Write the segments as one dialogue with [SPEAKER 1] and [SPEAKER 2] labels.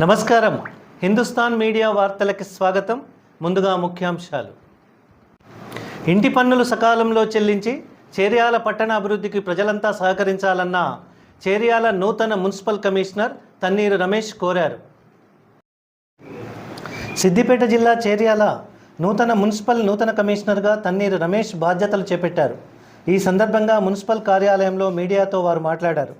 [SPEAKER 1] నమస్కారం. హిందుస్థాన్ మీడియా వార్తలకి స్వాగతం. ముందుగా ముఖ్యాంశాలు. ఇంటి పన్నులు సకాలంలో చెల్లించి చేర్యాల పట్టణ అభివృద్ధికి ప్రజలంతా సహకరించాలన్న చేర్యాల నూతన మున్సిపల్ కమిషనర్ తన్నీరు రమేష్ కోరారు. సిద్దిపేట జిల్లా చేర్యాల నూతన మున్సిపల్ నూతన కమిషనర్గా తన్నీరు రమేష్ బాధ్యతలు చేపట్టారు. ఈ సందర్భంగా మున్సిపల్ కార్యాలయంలో మీడియాతో వారు మాట్లాడారు.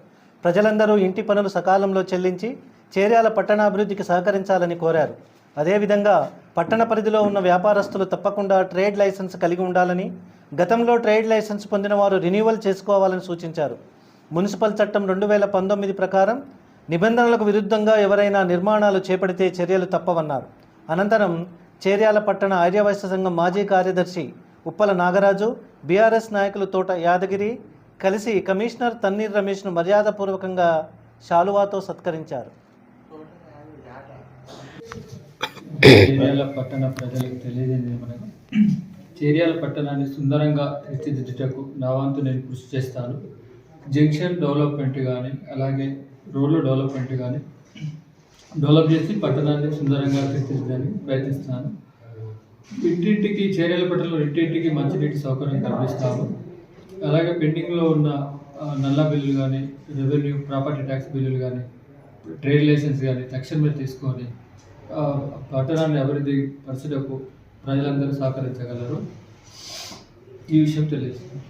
[SPEAKER 1] ప్రజలందరూ ఇంటి పనులు సకాలంలో చెల్లించి చేర్యాల పట్టణాభివృద్ధికి సహకరించాలని కోరారు. అదేవిధంగా పట్టణ పరిధిలో ఉన్న వ్యాపారస్తులు తప్పకుండా ట్రేడ్ లైసెన్స్ కలిగి ఉండాలని గతంలో ట్రేడ్ లైసెన్స్ పొందిన వారు రెన్యువల్ చేసుకోవాలని సూచించారు. మున్సిపల్ చట్టం రెండు వేల పంతొమ్మిది ప్రకారం నిబంధనలకు విరుద్ధంగా ఎవరైనా నిర్మాణాలు చేపడితే చర్యలు తప్పవన్నారు. అనంతరం చేర్యాల పట్టణ ఆర్యవైశ్య సంఘం మాజీ కార్యదర్శి ఉప్పల నాగరాజు బీఆర్ఎస్ నాయకులు తోట యాదగిరి కలిసి కమిషనర్ తన్నీర్ రమేష్ను మర్యాదపూర్వకంగా శాలువాతో సత్కరించారు.
[SPEAKER 2] చేర్యాల పట్టణ ప్రజలకు తెలియజేది ఏమనగా చేర్యాల పట్టణాన్ని సుందరంగా తీర్చిదిద్దుటకు నా వంతు నేను కృషి చేస్తాను. జంక్షన్ డెవలప్మెంట్ కానీ అలాగే రోడ్ల డెవలప్మెంట్ కానీ డెవలప్ చేసి పట్టణాన్ని సుందరంగా తీర్చిదిద్దడానికి ప్రయత్నిస్తాను. ఇంటింటికి చేర్యాల పట్టణంలో ఇంటింటికి మంచినీటి సౌకర్యం కల్పిస్తాము అలాగే పెండింగ్లో ఉన్న నల్ల బిల్లులు కానీ రెవెన్యూ ప్రాపర్టీ ట్యాక్స్ బిల్లులు కానీ ట్రేడ్ లైసెన్స్ కానీ తక్షణమే తీసుకొని పట్టణాన్ని అభివృద్ధి పరచుటకు ప్రజలందరూ సహకరించగలరు. ఈ విషయం తెలియజేస్తాను